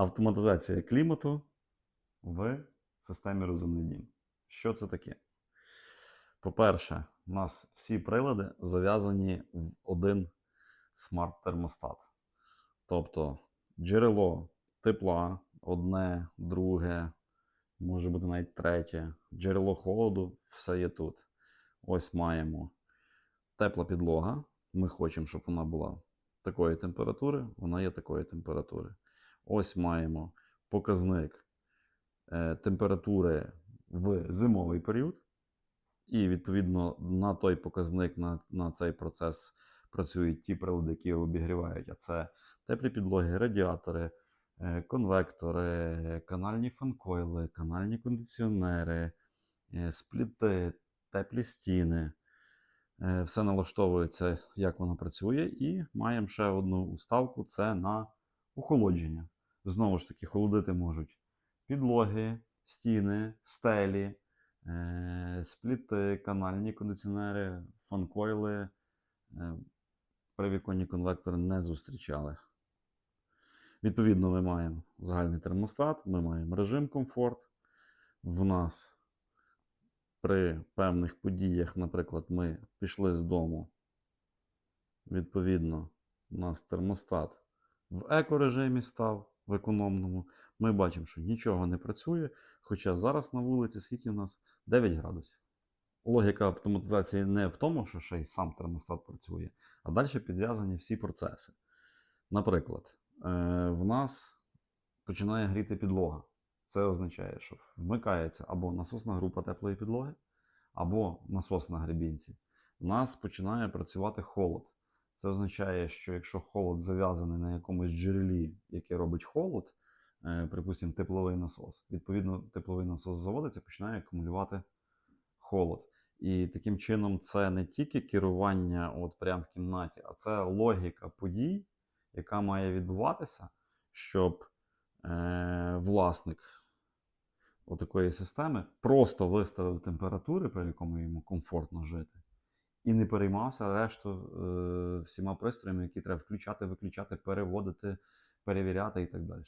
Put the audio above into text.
Автоматизація клімату в системі Розумний дім. Що це таке? По-перше, у нас всі прилади зав'язані в один смарт-термостат. Тобто джерело тепла, одне, друге, може бути навіть третє, джерело холоду, все є тут. Ось маємо тепла підлога. Ми хочемо, щоб вона була такої температури, вона є такої температури. Ось маємо показник е, температури в зимовий період. І відповідно на той показник, на, на цей процес працюють ті прилади, які обігрівають. А це теплі підлоги, радіатори, е, конвектори, канальні фанкойли, канальні кондиціонери, е, спліти, теплі стіни. Все налаштовується, як воно працює, і маємо ще одну уставку: це на охолодження. Знову ж таки, холодити можуть підлоги, стіни, стелі, е, спліти, канальні кондиціонери, фанкойли. Е, Привіконні конвектори не зустрічали. Відповідно, ми маємо загальний термостат, ми маємо режим комфорт. В нас при певних подіях, наприклад, ми пішли з дому. Відповідно, у нас термостат в екорежимі став в економному. Ми бачимо, що нічого не працює. Хоча зараз на вулиці скільки у нас 9 градусів. Логіка автоматизації не в тому, що ще й сам термостат працює, а далі підв'язані всі процеси. Наприклад, е, в нас починає гріти підлога. Це означає, що вмикається або насосна група теплої підлоги, або насос на гребінці. У нас починає працювати холод. Це означає, що якщо холод зав'язаний на якомусь джерелі, яке робить холод, е, припустимо, тепловий насос, відповідно, тепловий насос заводиться, починає акумулювати холод. І таким чином це не тільки керування от прямо в кімнаті, а це логіка подій, яка має відбуватися, щоб е, власник отакої системи просто виставив температури, при якому йому комфортно жити, і не переймався решту е, всіма пристроями, які треба включати, виключати, переводити, перевіряти і так далі.